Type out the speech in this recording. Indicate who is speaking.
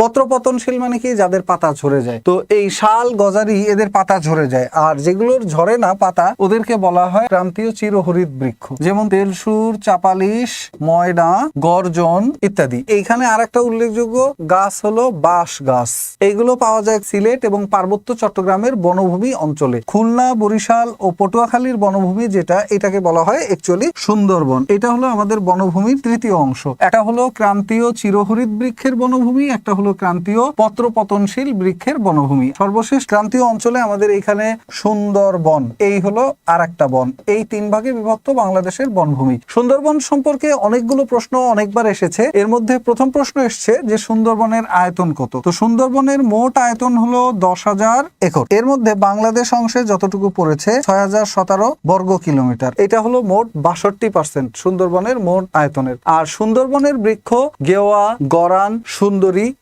Speaker 1: পত্রপতনশীল মানে কি? যাদের পাতা ঝরে যায়। তো এই শাল, গজারি এদের পাতা ঝরে যায়। আর যেগুলোর ঝরে না পাতা, ওদেরকে বলা হয় ক্রান্তীয় চিরহরিত বৃক্ষ। যেমন তেলসুর চাপালিশ ময়না, গর্জন ইত্যাদি। এইখানে আর একটা উল্লেখযোগ্য গাছ হলো বাঁশ গাছ। এইগুলো পাওয়া যায় সিলেট এবং পার্বত্য চট্টগ্রামের বনভূমি অঞ্চলে। খুলনা, বরিশাল ও পটুয়াখালীর বনভূমি যেটা, এটাকে বলা হয় অ্যাকচুয়ালি সুন্দরবন। এটা হলো আমাদের বনভূমির তৃতীয় অংশ। একটা হলো ক্রান্তীয় চিরহরিত বৃক্ষের বনভূমি, একটা হলো ক্রান্তীয় পত্র পতনশীল বৃক্ষের বনভূমি। সর্বশেষ ক্রান্তীয় অঞ্চলে আমাদের এখানে সুন্দরবন। এই হলো আর একটা বন। এই তিন ভাগে বিভক্ত বাংলাদেশের বনভূমি। সুন্দরবন সম্পর্কে অনেকগুলো প্রশ্ন অনেকবার এসেছে। এর মধ্যে প্রথম প্রশ্ন এসছে যে, সুন্দরবনের আয়তন কত? তো সুন্দরবনের মোট আয়তন হলো দশ হাজার একর। এর মধ্যে বাংলাদেশ অংশে যতটুকু পড়েছে, ছয় হাজার সতেরো বর্গ কিলোমিটার। এটা হলো মোট বাষট্টি পার্সেন্ট সুন্দরবনের মোট আয়তনের। আর সুন্দরবনের বৃক্ষ, গেওয়া, গরান, সুন্দরী